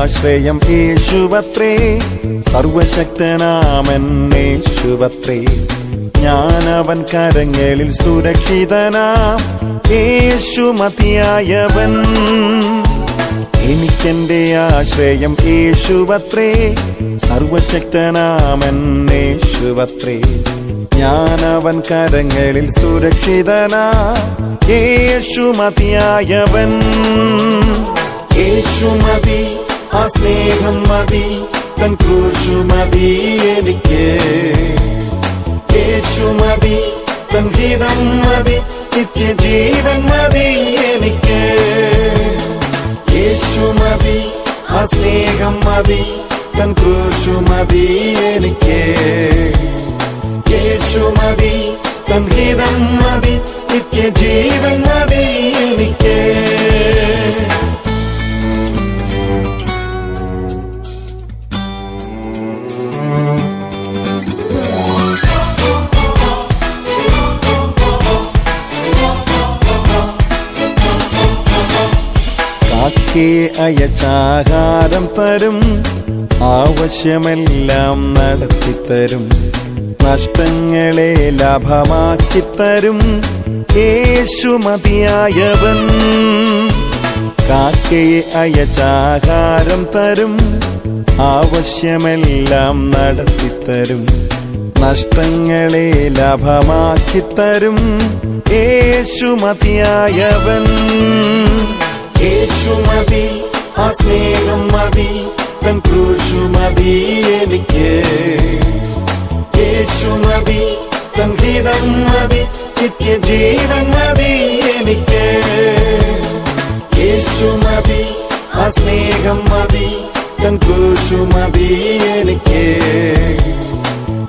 ആശ്രയം യേശുവത്രേ. സർവശക്തനാമെന്നേശുവത്രേ ഞാനവൻ കരങ്ങളിൽ സുരക്ഷിതനാം. യേശു മതിയായവൻ. എനിക്കെന്റെ ആശ്രയം യേശുവത്രേ. സർവശക്തനാമെന്നേശുവത്രേ ഞാനവൻ കരങ്ങളിൽ സുരക്ഷിതനാ. യേശു മതിയായവൻ. യേശു മതി. ആ സ്നേഹം മതി തൻ ക്രൂശു മതി എനിക്ക്. യേശു മതി തൻ ഗീതം മതി നിത്യജീവൻ മതി എനിക്ക്. യേശു മതി ആ സ്നേഹം മതി തൻ ക്രൂശു മതി എനിക്ക്. യേശു മതി തൻ കാക്കേ അയച്ചാഹാരം തരും. ആവശ്യമെല്ലാം നടത്തിത്തരും. നഷ്ടങ്ങളെ ലാഭമാക്കിത്തരും. യേശു മതിയായവൻ. കാക്കയെ അയച്ചാഹാരം തരും. ആവശ്യമെല്ലാം നടത്തിത്തരും. നഷ്ടങ്ങളെ ലാഭമാക്കിത്തരും. യേശു മതിയായവൻ. യേശു മതി ആ സ്നേഹം മതി തൻ ക്രൂശു മതി എനിക്ക്. യേശു മതി തൻ ഗീതം മതി നിത്യജീവൻ മതി എനിക്ക്. യേശു മതി ആ സ്നേഹം മതി തൻ ക്രൂശു മതി എനിക്ക്.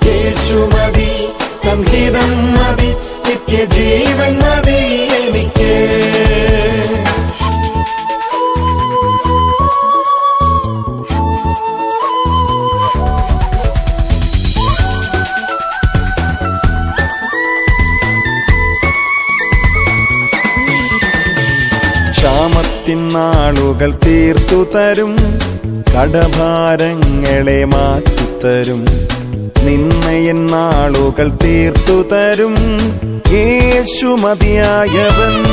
യേശു മതി തൻ ഗീതം മതി നിത്യജീവൻ മതി ക്ഷാമത്തിൻ നാളുകൾ തീർത്തു തരും. കടഭാരങ്ങളെ മാറ്റിത്തരും. നിന്നയൻ നാളുകൾ തീർത്തു തരും. യേശു മതിയായവൻ.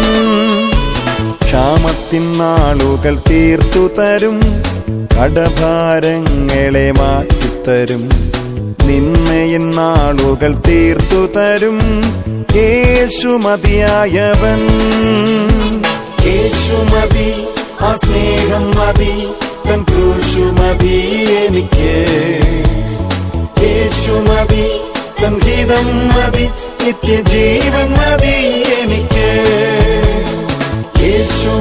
ക്ഷാമത്തിൻ നാളുകൾ തീർത്തു തരും. കടഭാരങ്ങളെ മാറ്റിത്തരും. നിന്നയൻ നാളുകൾ തീർത്തു തരും. യേശു മതിയായവൻ. യേശു ആ സ്നേഹം മതി തൻ ക്രൂശു മതി എനിക്ക്. യേശു മതി തൻ ഗീതം മതി നിത്യജീവൻ മതി എനിക്ക്. യേശു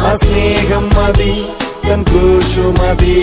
ആ സ്നേഹം മതി തൻ ക്രൂശു മതി